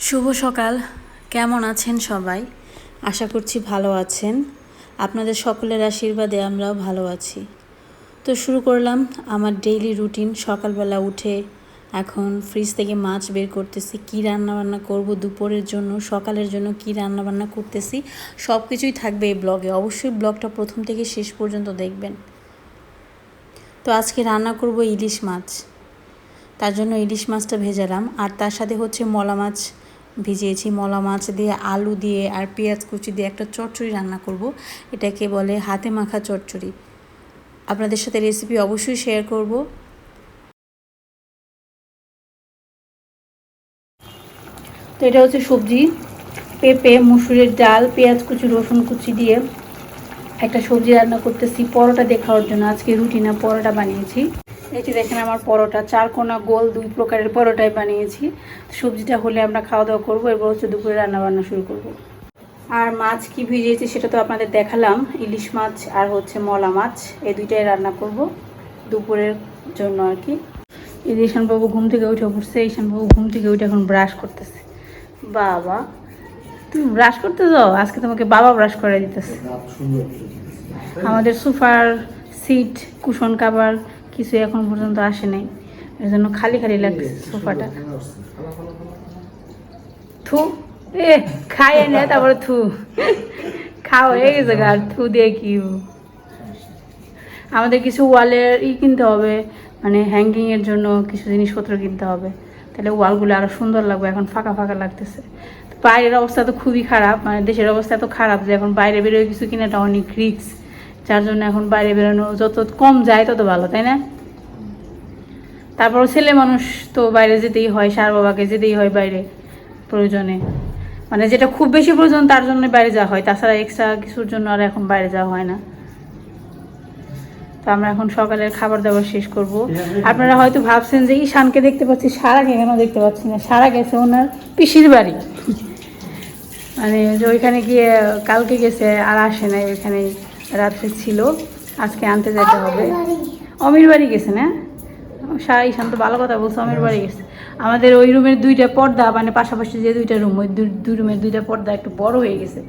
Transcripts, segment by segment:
শুভ সকাল। কেমন আছেন সবাই? আশা করছি ভালো আছেন। আপনাদের সকলের আশীর্বাদে আমরাও ভালো আছি। তো শুরু করলাম আমার ডেইলি রুটিন সকালবেলা উঠে এখন ফ্রিজ থেকে মাছ বের করতেছি। কী রান্নাবান্না করব, দুপুরের জন্য, সকালের জন্য কী রান্নাবান্না করতেছি সব কিছুই থাকবে এই ব্লগে অবশ্যই ব্লগটা প্রথম থেকে শেষ পর্যন্ত দেখবেন। তো আজকে রান্না করব ইলিশ মাছ। তার জন্য ইলিশ মাছটা ভেজালাম। আর তার সাথে হচ্ছে মলা মাছ ভিজিয়েছি, মলা মাছ দিয়ে, আলু দিয়ে আর পেঁয়াজ কুচি দিয়ে একটা চচ্চড়ি রান্না করব। এটাকে বলে হাতে মাখা চচ্চড়ি আপনাদের সাথে রেসিপি অবশ্যই শেয়ার করব। তো এটা হচ্ছে সবজি। পেঁপে, মুসুরের ডাল, পেঁয়াজ কুচি, রসুন কুচি দিয়ে একটা সবজি রান্না করতেছি। পরোটা দেখানোর জন্য। আজকে রুটি না, পরোটা বানিয়েছি। যে দেখেন আমার পরোটা চার কোনা গোল দুই প্রকারের পরোটাই বানিয়েছি। সবজিটা হলে আমরা খাওয়া দাওয়া করব এরপর হচ্ছে দুপুরে রান্না বান্না শুরু করব। আর মাছ কি ভিজিয়েছি সেটা তো আপনাদের দেখালাম ইলিশ মাছ আর হচ্ছে মলা মাছ এই দুইটাই রান্না করব দুপুরের জন্য আর কি। এই যে ঈশানবাবু ঘুম থেকে উঠে পড়ছে ঈশানবাবু ঘুম থেকে উঠে এখন ব্রাশ করতেছে। বাবা তুমি ব্রাশ করতে যাও? আজকে তোমাকে বাবা ব্রাশ করে দিতেছে। আমাদের সোফার সিট কুশন কাভার কিছু এখন পর্যন্ত আসে নাই। এর জন্য খালি খালি লাগছে সোফাটা। থু। এ খাইয়ে নে তারপরে থু। খাও হয়ে গেছে আর থু দিয়ে কি আমাদের কিছু ওয়ালের ই কিনতে হবে মানে হ্যাঙ্গিং এর জন্য কিছু জিনিসপত্র কিনতে হবে। তাহলে ওয়ালগুলো আরও সুন্দর লাগবে এখন ফাঁকা ফাঁকা লাগতেছে। বাইরের অবস্থা তো খুবই খারাপ মানে দেশের অবস্থা তো খারাপ যে এখন বাইরে বেরোয় কিছু কিনাটা অনেক রিক্স যার জন্য এখন বাইরে বেরোনো যত কম যায় তত ভালো, তাই না? তারপর ছেলে মানুষ তো বাইরে যেতেই হয় সার বাবাকে যেতেই হয় বাইরে প্রয়োজনে। মানে যেটা খুব বেশি প্রয়োজন তার জন্য বাইরে যাওয়া হয়, তাছাড়া এক্সট্রা কিছুর জন্য আর এখন বাইরে যাওয়া হয় না। তো আমরা এখন সকালের খাবার দাবার শেষ করব। আপনারা হয়তো ভাবছেন যে, ঈশানকে দেখতে পাচ্ছি, সারাকে কেন দেখতে পাচ্ছি না? সারা গেছে ওনার পিসির বাড়ি। মানে যে ওইখানে গিয়ে, কালকে গেছে আর আসে নাই ওইখানে রাত্রে ছিল, আজকে আনতে যেতে হবে। অমির বাড়ি গেছে না? সারা ঈশান তো ভালো কথা বলছে, অমির বাড়ি গেছে। আমাদের ওই রুমের দুইটা পর্দা মানে পাশাপাশি যে দুইটা রুম, ওই দুই রুমের দুইটা পর্দা একটু বড় হয়ে গেছে।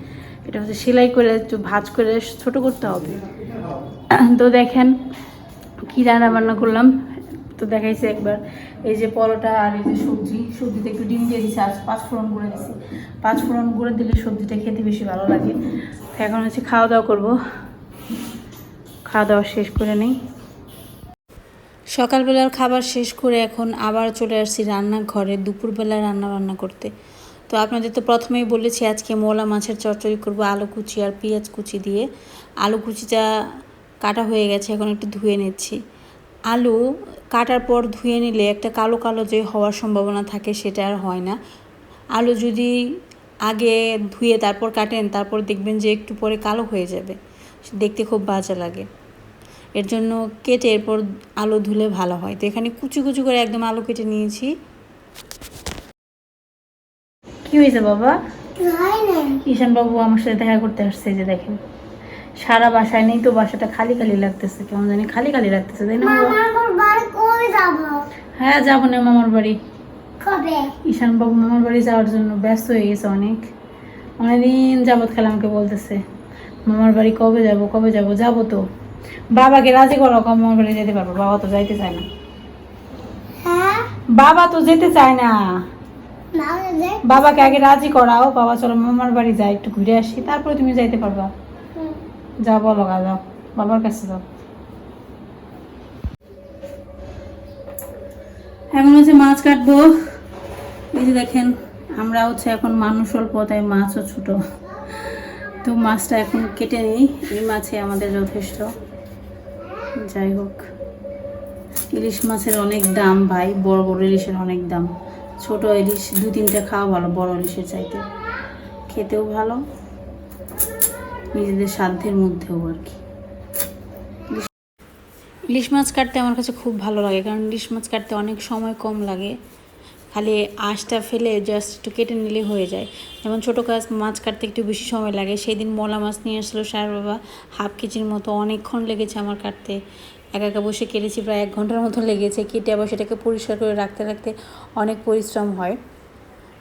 এটা হচ্ছে সেলাই করে, একটু ভাজ করে ছোট করতে হবে। তো দেখেন কী রান্না বান্না করলাম। তো দেখাইছে একবার, এই যে পরোটা আর এই যে সবজি। সবজিতে একটু ডিম দিয়ে দিচ্ছি আজ পাঁচ ফোড়ন করে দিচ্ছি পাঁচ ফোড়ন করে দিলে সবজিটা খেতে বেশি ভালো লাগে। এখন হচ্ছে খাওয়া দাওয়া করব। খাওয়া দাওয়া শেষ করে নেই। সকালবেলার খাবার শেষ করে এখন আবার চলে আসছি রান্নাঘরে, দুপুরবেলা রান্না বান্না করতে। তো আপনাদের তো প্রথমেই বলেছি, আজকে মোলা মাছের চচ্চড়ি করব, আলু কুচি আর পেঁয়াজ কুচি দিয়ে। আলু কুচিটা কাটা হয়ে গেছে, এখন একটু ধুয়ে নিচ্ছি। আলু কাটার পর ধুয়ে নিলে একটা কালো কালো যে হওয়ার সম্ভাবনা থাকে সেটা আর হয় না। আলু যদি আগে ধুয়ে তারপর কাটেন, তারপর দেখবেন যে একটু পরে কালো হয়ে যাবে। দেখতে খুব বাজে লাগে। এর জন্য কেটে এরপর আলু ধুলে ভালো হয়। তো এখানে কুচু কুচু করে একদম আলু কেটে নিয়েছি। কি হয়েছে বাবা? ঈশান বাবু আমার সাথে দেখা করতে আসছে যে দেখেন। সারা বাসায় নেই তো বাসাটা খালি খালি লাগতেছে কেমন জানি খালি খালি লাগতেছে তাই না হ্যাঁ যাব না মামার বাড়ি। কবে? ঈশান বাবু মামার বাড়ি যাওয়ার জন্য ব্যস্ত হয়ে গেছে অনেক। অনেকদিন যাবৎ খেলে আমাকে বলতেছে মামার বাড়ি কবে যাব কবে যাব? যাব তো। বাবাকে রাজি করো কম মামার বাড়ি যেতে পারব বাবা তো যাইতে চায় না। হ্যাঁ? বাবা তো যেতে চায় না। না বাবাকে আগে রাজি করাও বাবা চলো মামার বাড়ি যাই একটু ঘুরে আসি তারপরে তুমি যাইতে পারবা। যাও বলো গা যাও। বাবার কাছে যাও। এখন হচ্ছে মাছ কাটবো। এই যে দেখেন আমরা হচ্ছে এখন মানুষ অল্প তাই মাছও ছোট। তো মাছটা এখন কেটে নিই এই মাছে আমাদের যথেষ্ট। যাই হোক ইলিশ মাছের অনেক দাম ভাই, বড় বড় ইলিশের অনেক দাম। ছোট ইলিশ, দু, তিনটা খাওয়া ভালো, বড় ইলিশের চাইতে। খেতেও ভালো, নিজেদের সাধ্যের মধ্যেও আর কি। ইলিশ মাছ কাটতে আমার কাছে খুব ভালো লাগে, কারণ ইলিশ মাছ কাটতে অনেক সময় কম লাগে। খালি আঁশটা ফেলে জাস্ট একটু কেটে নিলে হয়ে যায়। যেমন ছোটো কাজ মাছ কাটতে একটু বেশি সময় লাগে। সেই দিন মলা মাছ নিয়ে আসলো সার বাবা। হাফ কেজির মতো অনেকক্ষণ লেগেছে আমার কাটতে। একা একা বসে কেটেছি, প্রায় এক ঘণ্টার মতো লেগেছে। কেটে আবার সেটাকে পরিষ্কার করে রাখতে রাখতে অনেক পরিশ্রম হয়।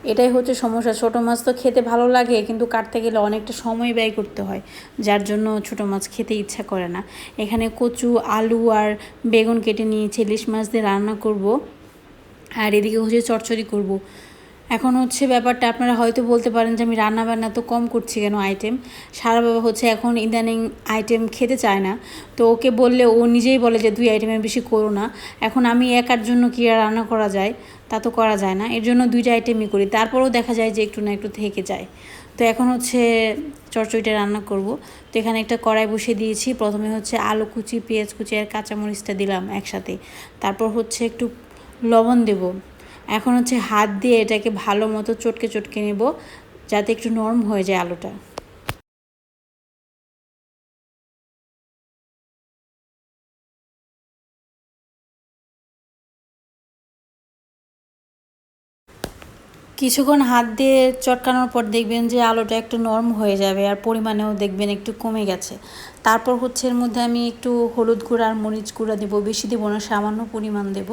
এটাই হচ্ছে সমস্যা। ছোটো মাছ তো খেতে ভালো লাগে, কিন্তু কাটতে গেলে অনেকটা সময় ব্যয় করতে হয়। যার জন্য ছোটো মাছ খেতে ইচ্ছা করে না। এখানে কচু, আলু আর বেগুন কেটে নিয়েছি। ইলিশ মাছ দিয়ে রান্না করব। আর এদিকে হচ্ছে চচ্চড়ি করব। এখন হচ্ছে ব্যাপারটা আপনারা হয়তো বলতে পারেন যে আমি রান্না বান্না তো কম করছি কেন আইটেম? সারা বাবা হচ্ছে এখন ইদানিং আইটেম খেতে চায় না। তো ওকে বললে ও নিজেই বলে যে দুই আইটেমের বেশি করো না। এখন আমি একার জন্য কী আর রান্না করা যায়? তা তো করা যায় না। এর জন্য দুইটা আইটেমই করি। তারপরেও দেখা যায় যে একটু না একটু থেকে যায়। তো এখন হচ্ছে চচ্চড়িটা রান্না করব। তো এখানে একটা কড়াই বসিয়ে দিয়েছি। প্রথমে হচ্ছে আলু কুচি, পেঁয়াজ কুচি আর কাঁচামরিচটা দিলাম একসাথে। তারপর হচ্ছে একটু লবণ দেব। এখন হচ্ছে হাত দিয়ে এটাকে ভালো মতো চটকে চটকে নেব, যাতে একটু নরম হয়ে যায় আলুটা। কিছুক্ষণ হাত দিয়ে চটকানোর পর দেখবেন যে আলুটা একটু নরম হয়ে যাবে আর পরিমাণেও দেখবেন একটু কমে গেছে। তারপর হচ্ছে এর মধ্যে আমি একটু হলুদ গুঁড়া আর মরিচ গুঁড়া দেবো, বেশি দেবো না, সামান্য পরিমাণ দেব।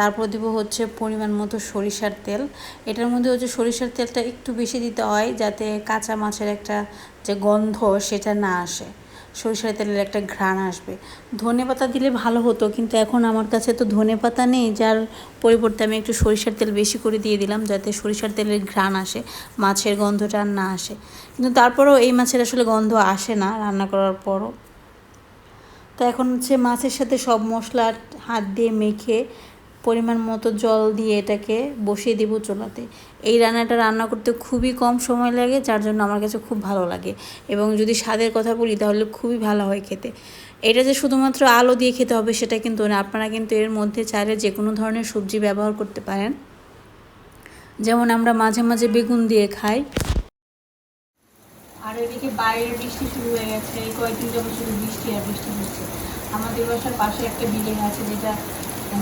তারপর দেবো হচ্ছে পরিমাণ মতো সরিষার তেল। এটার মধ্যে হচ্ছে সরিষার তেলটা একটু বেশি দিতে হয় যাতে কাঁচা মাছের একটা যে গন্ধ সেটা না আসে। সরিষার তেলের একটা ঘ্রাণ আসবে। ধনে পাতা দিলে ভালো হতো, কিন্তু এখন আমার কাছে তো ধনে পাতা নেই, যার পরিবর্তে আমি একটু সরিষার তেল বেশি করে দিয়ে দিলাম যাতে সরিষার তেলের ঘ্রাণ আসে, মাছের গন্ধটা আর না আসে। কিন্তু তারপরেও এই মাছের আসলে গন্ধ আসে না রান্না করার পরও। তো এখন হচ্ছে মাছের সাথে সব মশলা হাত দিয়ে মেখে পরিমাণ মতো জল দিয়ে এটাকে বসিয়ে দেবো চুলাতে। এই রান্নাটা রান্না করতে খুবই কম সময় লাগে, যার জন্য আমার কাছে খুব ভালো লাগে। এবং যদি স্বাদের কথা বলি, তাহলে খুবই ভালো হয় খেতে। এটা যে শুধুমাত্র আলো দিয়ে খেতে হবে, সেটা কিন্তু না। আপনারা কিন্তু এর মধ্যে চাইলে যে কোনো ধরনের সবজি ব্যবহার করতে পারেন। যেমন আমরা মাঝে মাঝে বেগুন দিয়ে খাই। আর এদিকে বাইরের বৃষ্টি শুরু হয়ে গেছে। এই কয়েকদিন যখন শুধু বৃষ্টি আর বৃষ্টি হচ্ছে। আমাদের বাসার পাশে একটা বিল্ডিং আছে, যেটা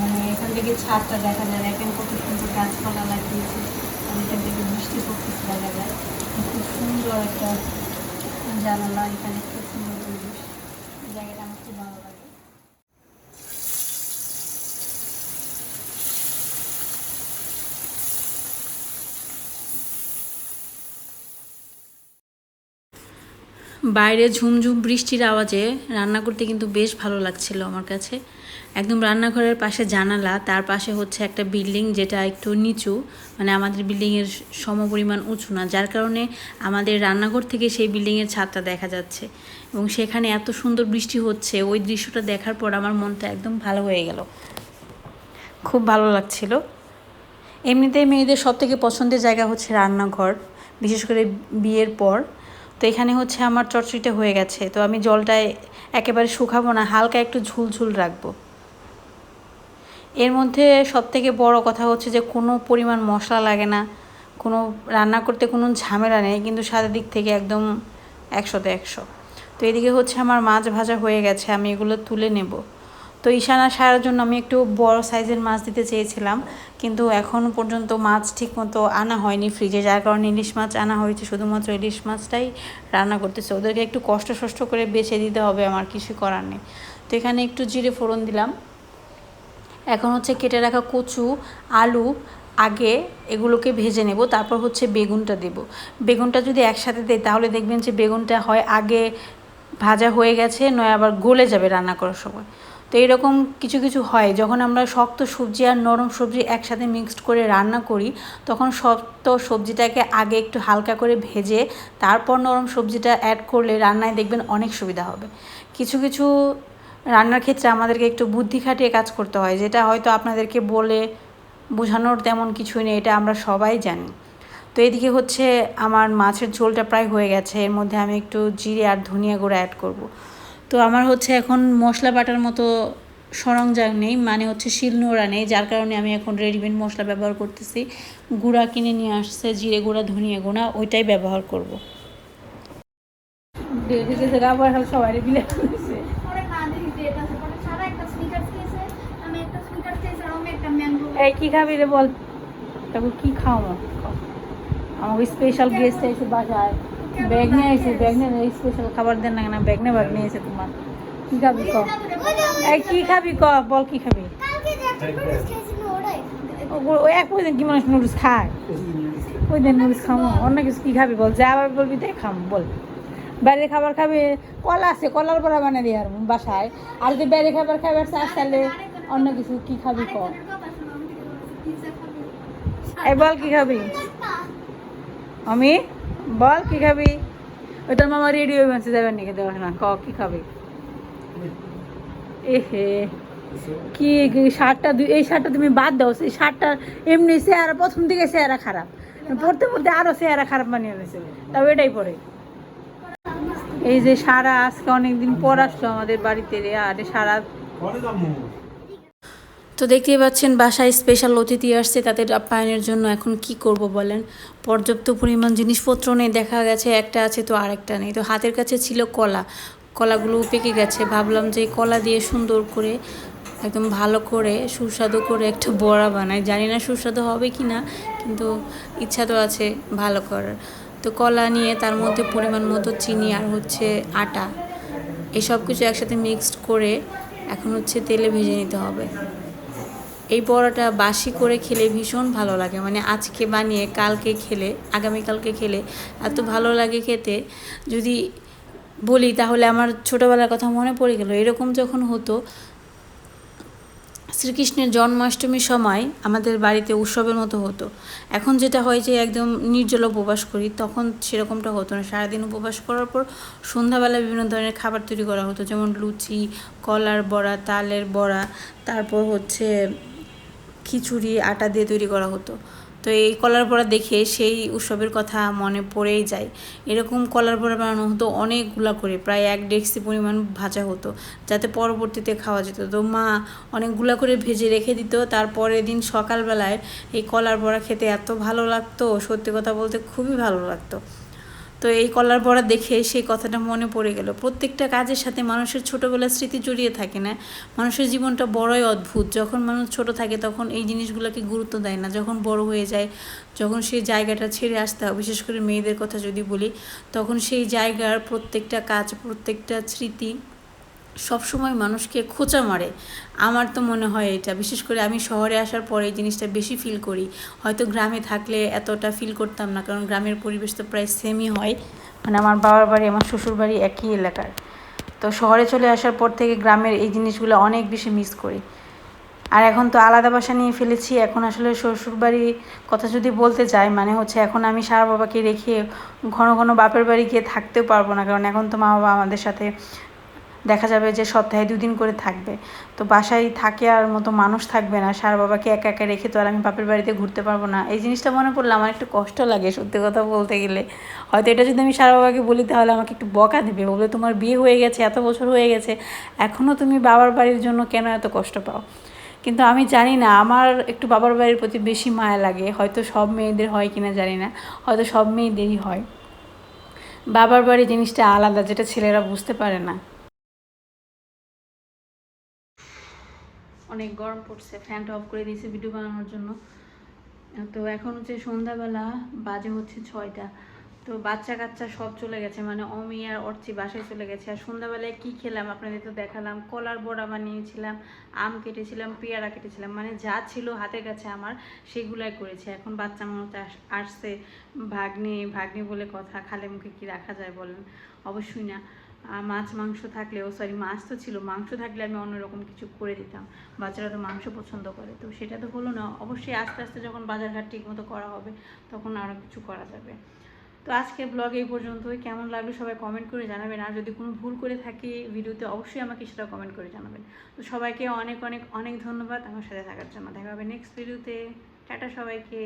মানে এখান থেকে ছাদটা দেখা যায় এখানে কত সুন্দর গাছপালা লাগিয়েছে। আর এখান থেকে বৃষ্টি পড়তেছে দেখা যায়। খুব সুন্দর একটা জানালা, এখানে খুব সুন্দর পরিবেশ। জায়গাটা আমার খুব ভালো লাগে। বাইরে ঝুমঝুম বৃষ্টির আওয়াজে রান্না করতে কিন্তু বেশ ভালো লাগছিল আমার কাছে। একদম রান্নাঘরের পাশে জানালা, তার পাশে হচ্ছে একটা বিল্ডিং যেটা একটু নিচু মানে আমাদের বিল্ডিংয়ের সমপরিমাণ উঁচু না, যার কারণে আমাদের রান্নাঘর থেকে সেই বিল্ডিংয়ের ছাদটা দেখা যাচ্ছে। এবং সেখানে এত সুন্দর বৃষ্টি হচ্ছে, ওই দৃশ্যটা দেখার পর আমার মনটা একদম ভালো হয়ে গেল। খুব ভালো লাগছিল। এমনিতেই মেয়েদের সব থেকে পছন্দের জায়গা হচ্ছে রান্নাঘর, বিশেষ করে বিয়ের পর। তো এখানে হচ্ছে আমার চটচড়িটা হয়ে গেছে, তো আমি জলটায় একেবারে শুকাবো না, হালকা একটু ঝুলঝুল রাখব। এর মধ্যে সব থেকে বড় কথা হচ্ছে যে কোনো পরিমাণ মশলা লাগে না। কোনো রান্না করতে কোনো ঝামেলা নেই, কিন্তু স্বাদের দিক থেকে একদম একশোতে একশো। তো এদিকে হচ্ছে আমার মাছ ভাজা হয়ে গেছে, আমি এগুলো তুলে নেব। তো ইশানা সারার জন্য আমি একটু বড় সাইজের মাছ দিতে চেয়েছিলাম, কিন্তু এখনও পর্যন্ত মাছ ঠিক মতো আনা হয়নি ফ্রিজে, যার কারণে ইলিশ মাছ আনা হয়েছে, শুধুমাত্র ইলিশ মাছটাই রান্না করতেছে। ওদেরকে একটু কষ্ট সষ্ট করে বেছে দিতে হবে, আমার কিছু করার নেই। তো এখানে একটু জিরে ফোড়ন দিলাম। এখন হচ্ছে কেটে রাখা কচু, আলু, আগে এগুলোকে ভেজে নেব, তারপর হচ্ছে বেগুনটা দেব। বেগুনটা যদি একসাথে দেয় তাহলে দেখবেন যে বেগুনটা হয় আগে ভাজা হয়ে গেছে, নয় আবার গলে যাবে রান্না করার সময়। তো এরকম কিছু কিছু হয়, যখন আমরা শক্ত সবজি আর নরম সবজি একসাথে মিক্সড করে রান্না করি, তখন শক্ত সবজিটাকে আগে একটু হালকা করে ভেজে, তারপর নরম সবজিটা অ্যাড করলে রান্নায় দেখবেন অনেক সুবিধা হবে। কিছু কিছু রান্নার ক্ষেত্রে আমাদেরকে একটু বুদ্ধি খাটিয়ে কাজ করতে হয়, যেটা হয়তো আপনাদেরকে বলে বোঝানোর তেমন কিছুই নেই, এটা আমরা সবাই জানি। তো এদিকে হচ্ছে আমার মাছের ঝোলটা প্রায় হয়ে গেছে, এর মধ্যে আমি একটু জিরে আর ধনিয়া গুঁড়া অ্যাড করব। তো আমার হচ্ছে এখন মশলা বাটার মতো সরঞ্জাম নেই মানে হচ্ছে শিল শিলনোড়া নেই, যার কারণে আমি এখন রেডিমেড মশলা ব্যবহার করতেছি। গুঁড়া কিনে নিয়ে আসছে, জিরে গুঁড়া, ধনিয়া গুঁড়া, ওইটাই ব্যবহার করব। সবাই বিলে পরে না দেখি যে এটা পরে সারা একটা স্নিকার্স খেয়েছে আমি একটা স্নিকার্স খেয়েছি আর আমি একটা ম্যাঙ্গো এই কি খাবি রে বল। তারপর কি খাও আমার স্পেশাল গেস্ট এসে বাসায়। ব্যাগ নিয়ে এসে ব্যাগ নিয়ে স্পেশাল খাবার দেন না কেন? ব্যাগ নিয়ে ব্যাগ নিয়ে এসে তোমার। কি খাবি ক? এই কি খাবি ক? বল কি খাবি? কালকে যে একটা নুডলস খেয়েছিল ওটাই ও- ও এক পয়সা কি মানুষ নুডলস খায়? ওই দিন মুড়ি খামো অন্য কিছু কি খাবি বল? যা বলবি তাই খাম, বল। বাইরে খাবার খাবে, কলা আছে, কলার বড়া বানিয়ে দিই আর বাসায়। আর যদি বাইরে খাবার খাবার চাস তাহলে অন্য কিছু কি খাবি ক আরেকটা কাপ আছে না, আমি থেকে বলছি, পিৎজা খাব। এই বল কি খাবি? আমি বল কি খাবি? ওই তোর মামা রেডি হয়ে বেঁচে যাবেন নাকি দেওয়া না, ক, কি খাবি? এহে, কি শার্টটা এই শার্টটা তুমি বাদ দাও, সেই শার্টটা এমনি চেহারা, প্রথম দিকে চেহারা খারাপ। পড়তে পড়তে আরও চেহারা খারাপ বানিয়ে দিয়েছে তাও এটাই পরে। এই যে সারা, আজকে অনেকদিন পর আসলো আমাদের বাড়িতে রে, আর সারা তো দেখতেই পাচ্ছেন বাসায় স্পেশাল অতিথি আসছে, তাদের আপ্যায়নের জন্য এখন কি করব বলেন? পর্যাপ্ত পরিমাণ জিনিসপত্র নেই, দেখা গেছে একটা আছে তো আরেকটা নেই। তো হাতের কাছে ছিল কলা, কলাগুলো পেকে গেছে। ভাবলাম যে কলা দিয়ে সুন্দর করে, একদম ভালো করে, সুস্বাদু করে একটা বড়া বানাই। জানি না সুস্বাদু হবে কি না, কিন্তু ইচ্ছা তো আছে ভালো করার। তো কলা নিয়ে তার মধ্যে পরিমাণ মতো চিনি আর হচ্ছে আটা এই সব কিছু একসাথে মিক্সড করে এখন হচ্ছে তেলে ভেজে নিতে হবে। এই বড়াটা বাসি করে খেলে ভীষণ ভালো লাগে। মানে আজকে বানিয়ে, কালকে খেলে, আগামীকালকে খেলে এত ভালো লাগে খেতে। যদি বলি তাহলে আমার ছোটোবেলার কথা মনে পড়ে গেল। এরকম যখন হতো, শ্রীকৃষ্ণের জন্মাষ্টমীর সময় আমাদের বাড়িতে উৎসবের মতো হতো। এখন যেটা হয় যে একদম নির্জল উপবাস করি, তখন সেরকমটা হতো না। সারাদিন উপবাস করার পর সন্ধ্যাবেলা বিভিন্ন ধরনের খাবার তৈরি করা হতো। যেমন লুচি, কলার বড়া, তালের বড়া, তারপর হচ্ছে খিচুড়ি, আটা দিয়ে তৈরি করা হতো। তো এই কলার বড়া দেখে সেই উৎসবের কথা মনে পড়েই যায়। এরকম কলার বড়া বানানো হতো অনেকগুলা করে, প্রায় এক ডেক্সি পরিমাণ ভাজা হতো, যাতে পরবর্তীতে খাওয়া যেত। তো মা অনেকগুলা করে ভেজে রেখে দিত তারপরের দিন সকালবেলায় এই কলার বড়া খেতে এত ভালো লাগতো, সত্যি কথা বলতে খুবই ভালো লাগতো। তো এই কলার বড়া দেখে সেই কথাটা মনে পড়ে গেল। প্রত্যেকটা কাজের সাথে মানুষের ছোটোবেলার স্মৃতি জড়িয়ে থাকে না। মানুষের জীবনটা বড়ই অদ্ভুত। যখন মানুষ ছোট থাকে তখন এই জিনিসগুলোকে গুরুত্ব দেয় না। যখন বড় হয়ে যায়, যখন সেই জায়গাটা ছেড়ে আসতে হয়, বিশেষ করে মেয়েদের কথা যদি বলি, তখন সেই জায়গার প্রত্যেকটা কাজ, প্রত্যেকটা স্মৃতি সবসময় মানুষকে খোঁচা মারে। আমার তো মনে হয় এটা। বিশেষ করে আমি শহরে আসার পরে এই জিনিসটা বেশি ফিল করি। হয়তো গ্রামে থাকলে এতটা ফিল করতাম না, কারণ গ্রামের পরিবেশ তো প্রায় সেমই হয়। মানে আমার বাবার বাড়ি, আমার শ্বশুর বাড়ি একই এলাকার। তো শহরে চলে আসার পর থেকে গ্রামের এই জিনিসগুলো অনেক বেশি মিস করি। আর এখন তো আলাদা বাসা নিয়ে ফেলেছি। এখন আসলে শ্বশুর বাড়ির কথা যদি বলতে চাই মানে হচ্ছে এখন আমি সারা বাবাকে রেখে ঘন ঘন বাপের বাড়ি গিয়ে থাকতেও পারব না। কারণ এখন তো মা বাবা আমাদের সাথে দেখা যাবে যে সপ্তাহে দুদিন করে থাকবে। তো বাসায় থাকে আর মতো মানুষ থাকবে না। সার বাবাকে একা একা রেখে তো আর আমি বাপের বাড়িতে ঘুরতে পারব না। এই জিনিসটা মনে পড়লে আমার একটু কষ্ট লাগে সত্যি কথা বলতে গেলে। হয়তো এটা যদি আমি সার বাবাকে বলি, তাহলে আমাকে একটু বকা দেবে। বলবে, তোমার বিয়ে হয়ে গেছে, এত বছর হয়ে গেছে। এখনও তুমি বাবার বাড়ির জন্য কেন এত কষ্ট পাও? কিন্তু আমি জানি না, আমার একটু বাবার বাড়ির প্রতি বেশি মায়া লাগে। হয়তো সব মেয়েদের হয় কিনা জানি না। হয়তো সব মেয়েদেরই হয়। বাবার বাড়ি জিনিসটা আলাদা, যেটা ছেলেরা বুঝতে পারে না। অনেক গরম পড়ছে ফ্যানটা অফ করে দিয়েছে ভিডিও বানানোর জন্য। তো এখন হচ্ছে সন্ধ্যাবেলা, বাজে হচ্ছে ছয়টা। তো বাচ্চা কাচ্চা সব চলে গেছে মানে অমি আর অর্চি বাসায় চলে গেছে। আর সন্ধ্যাবেলায় কি খেলাম আপনাদের তো দেখালাম, কলার বড়া বানিয়েছিলাম, আম কেটেছিলাম, পেয়ারা কেটেছিলাম মানে যা ছিল হাতের কাছে আমার সেগুলাই করেছে। এখন বাচ্চা মানুষ আস- আসছে, ভাগ্নে ভাগ্নে বলে কথা, খালে মুখে কি রাখা যায় বলেন? অবশ্যই না। মাছ, মাংস থাকলেও সরি মাছ তো ছিল, মাংস থাকলে আমি অন্যরকম কিছু করে দিতাম। বাচ্চারা তো মাংস পছন্দ করে, তো সেটা তো হলো না। অবশ্যই আস্তে আস্তে যখন বাজারঘাট ঠিক মতো করা হবে, তখন আরও কিছু করা যাবে। তো আজকে ব্লগ এই পর্যন্তই। কেমন লাগল সবাই কমেন্ট করে জানাবেন। আর যদি কোনো ভুল করে থাকি ভিডিওতে, অবশ্যই আমাকে সেটা কমেন্ট করে জানাবেন। তো সবাইকে অনেক অনেক অনেক ধন্যবাদ। আমার সাথে থাকার জন্য দেখা হবে নেক্সট ভিডিওতে টাটা সবাইকে।